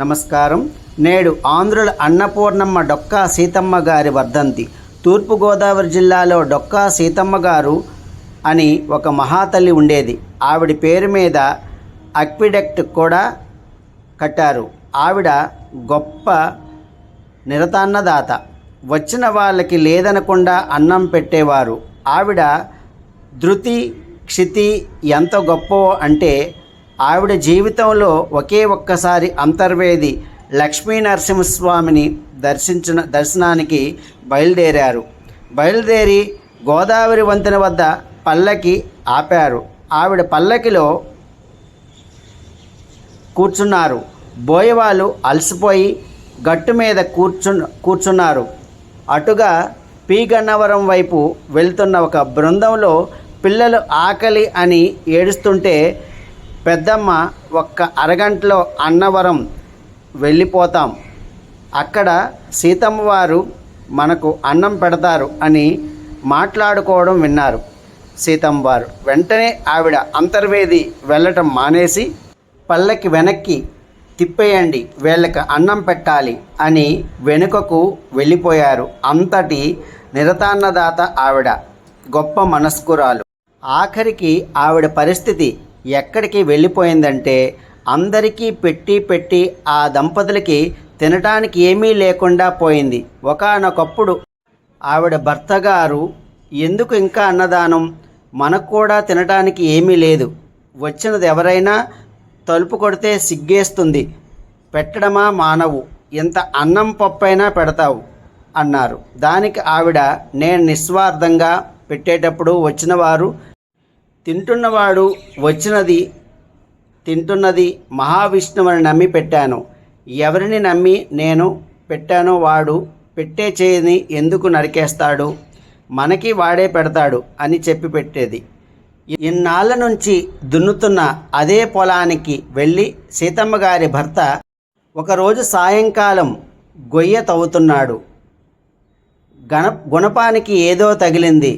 నమస్కారం. నేడు ఆంధ్రుల అన్నపూర్ణమ్మ డొక్కా సీతమ్మ గారి వర్ధంతి. తూర్పుగోదావరి జిల్లాలో డొక్కా సీతమ్మ గారు అని ఒక మహాతల్లి ఉండేది. ఆవిడ పేరు మీద అక్విడెక్ట్ కూడా కట్టారు. ఆవిడ గొప్ప నిరతాన్నదాత. వచ్చిన వాళ్ళకి లేదనకుండా అన్నం పెట్టేవారు. ఆవిడ ధృతి క్షితి ఎంత గొప్ప అంటే ఆవిడ జీవితంలో ఒకే ఒక్కసారి అంతర్వేది లక్ష్మీ నరసింహస్వామిని దర్శించిన దర్శనానికి బయలుదేరారు. బయలుదేరి గోదావరి వంతెన వద్ద పల్లకి ఆపారు. ఆవిడ పల్లకిలో కూర్చున్నారు. బోయవాళ్ళు అలసిపోయి గట్టు మీద కూర్చు కూర్చున్నారు. అటుగా పీ గన్నవరం వైపు వెళ్తున్న ఒక బృందంలో పిల్లలు ఆకలి అని ఏడుస్తుంటే పెద్దమ్మ ఒక్క అరగంటలో అన్నవరం వెళ్ళిపోతాం. అక్కడ సీతమ్మ వారు మనకు అన్నం పెడతారు అని మాట్లాడుకోవడం విన్నారు సీతమ్మ వారు వెంటనే ఆవిడ అంతర్వేది వెళ్ళటం మానేసి పల్లకి వెనక్కి తిప్పేయండి వీళ్ళకి అన్నం పెట్టాలి అని వెనుకకు వెళ్ళిపోయారు. అంతటి నిరతాన్నదాత ఆవిడ. గొప్ప మనస్కురాలు. ఆఖరికి ఆవిడ పరిస్థితి ఎక్కడికి వెళ్ళిపోయిందంటే అందరికీ పెట్టి పెట్టి ఆ దంపతులకి తినటానికి ఏమీ లేకుండా పోయింది. ఒకానొకప్పుడు ఆవిడ భర్త గారు ఎందుకు ఇంకా అన్నదానం? మనకు కూడా తినటానికి ఏమీ లేదు. వచ్చినది ఎవరైనా తలుపు కొడితే సిగ్గేస్తుంది. పెట్టడమా మానవు. ఇంత అన్నం పప్పైనా పెడతావు అన్నారు. దానికి ఆవిడ నేను నిస్వార్థంగా పెట్టేటప్పుడు వచ్చిన వారు తింటున్నవాడు వచ్చినది తింటున్నది మహావిష్ణువుని నమ్మి పెట్టాను. ఎవరిని నమ్మి నేను పెట్టానో వాడు పెట్టే చేయని ఎందుకు నరికేస్తాడు? మనకి వాడే పెడతాడు అని చెప్పి పెట్టేది. ఇన్నాళ్ళ నుంచి దున్నుతున్న అదే పొలానికి వెళ్ళి సీతమ్మ గారి భర్త ఒకరోజు సాయంకాలం గొయ్య తవ్వుతున్నాడు. గణ గుణపానికి ఏదో తగిలింది.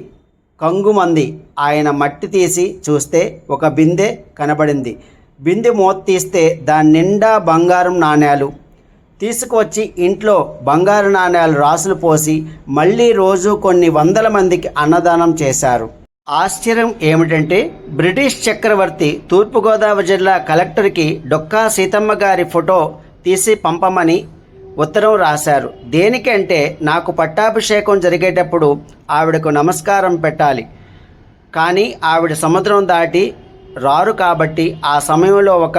కంగుమంది ఆయన మట్టి తీసి చూస్తే ఒక బిందె కనబడింది. బిందె మూత తీస్తే దాని నిండా బంగారం నాణేలు. తీసుకువచ్చి ఇంట్లో బంగారు నాణేలు రాసులు పోసి మళ్ళీ రోజు కొన్ని వందల మందికి అన్నదానం చేశారు. ఆశ్చర్యం ఏమిటంటే బ్రిటిష్ చక్రవర్తి తూర్పుగోదావరి జిల్లా కలెక్టర్కి డొక్కా సీతమ్మ గారి ఫోటో తీసి పంపమని ఉత్తరం రాశారు. దేనికంటే నాకు పట్టాభిషేకం జరిగేటప్పుడు ఆవిడకు నమస్కారం పెట్టాలి. కానీ ఆవిడ సముద్రం దాటి రారు కాబట్టి ఆ సమయంలో ఒక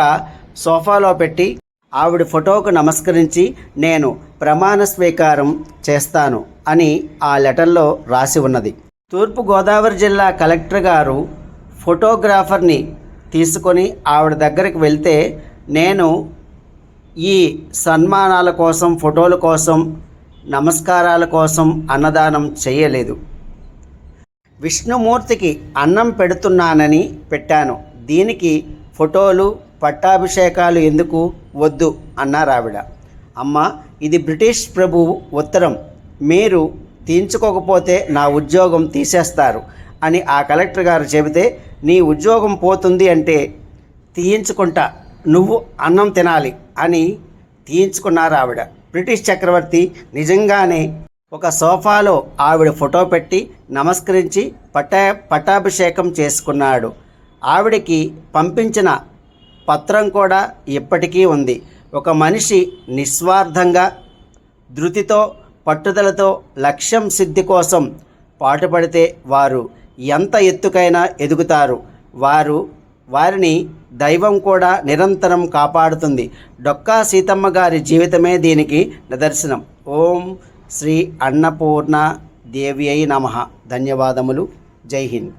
సోఫాలో పెట్టి ఆవిడ ఫోటోకు నమస్కరించి నేను ప్రమాణ స్వీకారం చేస్తాను అని ఆ లెటర్లో రాసి ఉన్నది. తూర్పుగోదావరి జిల్లా కలెక్టర్ గారు ఫోటోగ్రాఫర్ని తీసుకొని ఆవిడ దగ్గరికి వెళ్తే నేను ఈ సన్మానాల కోసం ఫోటోల కోసం నమస్కారాల కోసం అన్నదానం చేయలేదు. విష్ణుమూర్తికి అన్నం పెడుతున్నానని పెట్టాను. దీనికి ఫోటోలు పట్టాభిషేకాలు ఎందుకు వద్దు అన్నారు ఆవిడ అమ్మ ఇది బ్రిటిష్ ప్రభువు ఉత్తరం. మీరు తీయించుకోకపోతే నా ఉద్యోగం తీసేస్తారు అని ఆ కలెక్టర్ గారు చెబితే నీ ఉద్యోగం పోతుంది అంటే తీయించుకుంటా నువ్వు అన్నం తినాలి అని తీయించుకున్నారు ఆవిడ. బ్రిటిష్ చక్రవర్తి నిజంగానే ఒక సోఫాలో ఆవిడ ఫోటో పెట్టి నమస్కరించి పట్టా పట్టాభిషేకం చేసుకున్నాడు. ఆవిడకి పంపించిన పత్రం కూడా ఇప్పటికీ ఉంది. ఒక మనిషి నిస్వార్థంగా ధృతితో పట్టుదలతో లక్ష్యం సిద్ధి కోసం పాటుపడితే వారు ఎంత ఎత్తుకైనా ఎదుగుతారు. వారు వారిని దైవం కూడా నిరంతరం కాపాడుతుంది. డొక్కా సీతమ్మ గారి జీవితమే దీనికి నిదర్శనం. ఓం శ్రీ అన్నపూర్ణ దేవి అయి నమ. ధన్యవాదములు. జై హింద్.